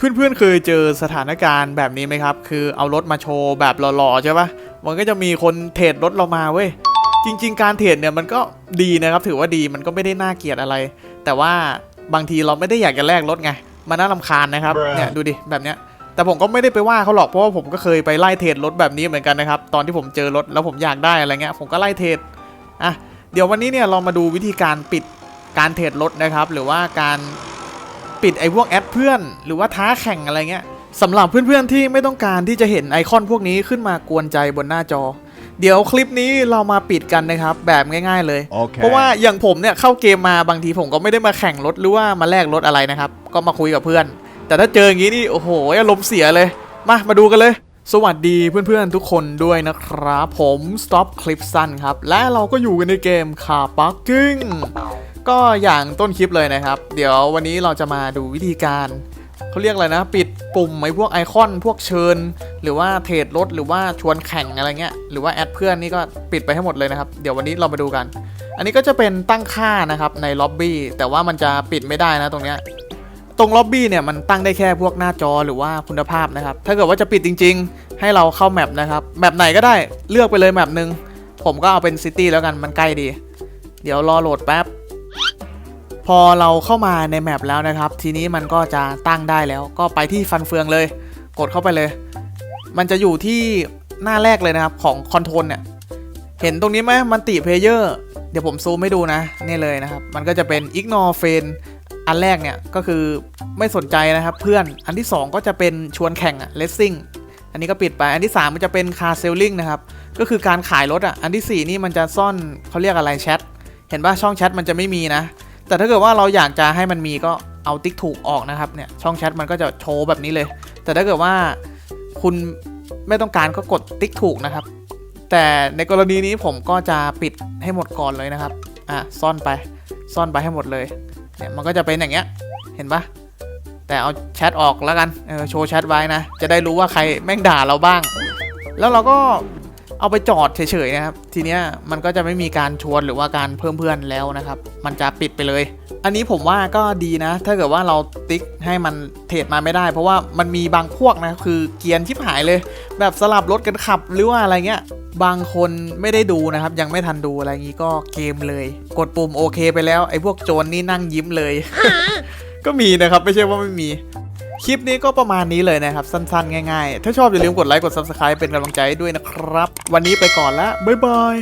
เพื่อนๆเคยเจอสถานการณ์แบบนี้ไหมครับ คือเอารถมาโชว์แบบหล่อๆใช่ปะมันก็จะมีคนเทรดรถเรามาเว้ย จริง ๆ การเทรดเนี่ยมันก็ดีนะครับ ถือว่าดีมันก็ไม่ได้น่าเกลียดอะไร แต่ว่าบางทีเราไม่ได้อยากจะแลกรถไง มันน่ารำคาญนะครับ Bruh เนี่ยดูดิแบบเนี้ย แต่ผมก็ไม่ได้ไปว่าเขาหรอก เพราะว่าผมก็เคยไปไล่เทรดรถแบบนี้เหมือนกันนะครับ ตอนที่ผมเจอรถแล้วผมอยากได้อะไรเงี้ย ผมก็ไล่เทรด อะ เดี๋ยววันนี้เนี่ยเรามาดูวิธีการปิดการเทรดรถนะครับ หรือว่าการ ปิดไอ้พวกแอดเพื่อน หรือว่าท้าแข่งอะไรเงี้ยสำหรับเพื่อนๆที่ไม่ต้องการที่จะเห็นไอคอนพวกนี้ขึ้นมากวนใจบนหน้าจอ เดี๋ยวคลิปนี้เรามาปิดกันนะครับ แบบง่ายๆเลย Okay. เพราะว่าอย่างผมเนี่ยเข้าเกมมาบางทีผมก็ไม่ได้มาแข่งรถหรือว่ามาแลกรถอะไรนะครับ ก็มาคุยกับเพื่อน แต่ถ้าเจออย่างนี้นี่โอ้โหอารมณ์เสียเลย มามาดูกันเลย สวัสดีเพื่อนๆทุกคนด้วยนะครับ ผม Stop คลิปสั้นครับและเราก็อยู่กันในเกม Car Parking ก็็อย่างต้นคลิปเลยนะครับ เดี๋ยววันนี้เราจะมาดูวิธีการเขาเรียกอะไรนะ ปิดปุ่มไอ้พวกไอคอนพวกเชิญ หรือว่าเทรดรถหรือว่าชวนแข่งอะไรเงี้ยหรือว่าแอดเพื่อนนี่ก็ปิดไปให้หมดเลยนะครับ เดี๋ยววันนี้เรามาดูกัน อันนี้ก็จะเป็นตั้งค่านะครับในล็อบบี้แต่ว่ามันจะปิดไม่ได้นะตรงเนี้ยตรงล็อบบี้เนี่ยมันตั้งได้แค่พวกหน้าจอหรือว่าคุณภาพนะครับ ถ้าเกิดว่าจะปิดจริง ๆ ให้เราเข้าแมปนะครับแมปไหนก็ได้เลือกไปเลยแมปหนึ่งผมก็เอาเป็นซิตี้แล้วกันมันใกล้ดี เดี๋ยวรอโหลดแป๊บ พอเราเข้ามาในแมปแล้วนะครับ ทีนี้มันก็จะตั้งได้แล้วก็ไปที่ฟันเฟืองเลย กดเข้าไปเลย มันจะอยู่ที่หน้าแรกเลยนะครับของคอนโทรลเนี่ย เห็นตรงนี้ไหมมันติเพลเยอร์เดี๋ยวผมซูมให้ดูนะ นี่เลยนะครับ มันก็จะเป็น ignore friend อันแรกเนี่ยก็คือไม่สนใจนะครับเพื่อนอันที่ 2 ก็จะเป็นชวนแข่งอะ racing อันนี้ก็ปิดไป อันที่ 3 มันจะเป็น car selling นะครับก็คือการขายรถอะอันทีสี่ 4 นี่มันจะซ่อนเขาเรียกอะไรแชทเห็นป่ะช่องแชทมันจะไม่มีนะ แต่ถ้าเกิดว่าเราอยากจะให้มันมีก็เอาติ๊กถูกออกนะครับเนี่ยช่องแชทมันก็จะโชว์แบบนี้เลย แต่ถ้าเกิดว่าคุณไม่ต้องการก็กดติ๊กถูกนะครับ แต่ในกรณีนี้ผมก็จะปิดให้หมดก่อนเลยนะครับอะซ่อนไปซ่อนไปให้หมดเลยเนี่ยมันก็จะเป็นอย่างเงี้ยเห็นปะแต่เอาแชทออกแล้วกันเออโชว์แชทไว้นะจะได้รู้ว่าใครแม่งด่าเราบ้าง แล้วเราก็ เอาไปจอดเฉยๆนะครับ ทีเนี้ยมันก็จะไม่มีการชวนหรือว่าการเพิ่มเพื่อนแล้วนะครับ มันจะปิดไปเลย อันนี้ผมว่าก็ดีนะ ถ้าเกิดว่าเราติ๊กให้มันเทรดมาไม่ได้ เพราะว่ามันมีบางพวกนะคือเกียนชิบหายเลย แบบสลับรถกันขับหรือว่าอะไรเงี้ยบางคนไม่ได้ดูนะครับ ยังไม่ทันดูอะไรงี้ก็เกมเลย กดปุ่มโอเคไปแล้วไอ้พวกโจรนี่นั่งยิ้มเลย ก็มีนะครับไม่ใช่ว่าไม่มี คลิปนี้ก็ประมาณนี้เลยนะครับ สั้นๆ ง่ายๆ ถ้าชอบอย่าลืมกดไลค์กด Subscribe เป็นกำลังใจให้ด้วยนะครับ วันนี้ไปก่อนละบ๊ายบาย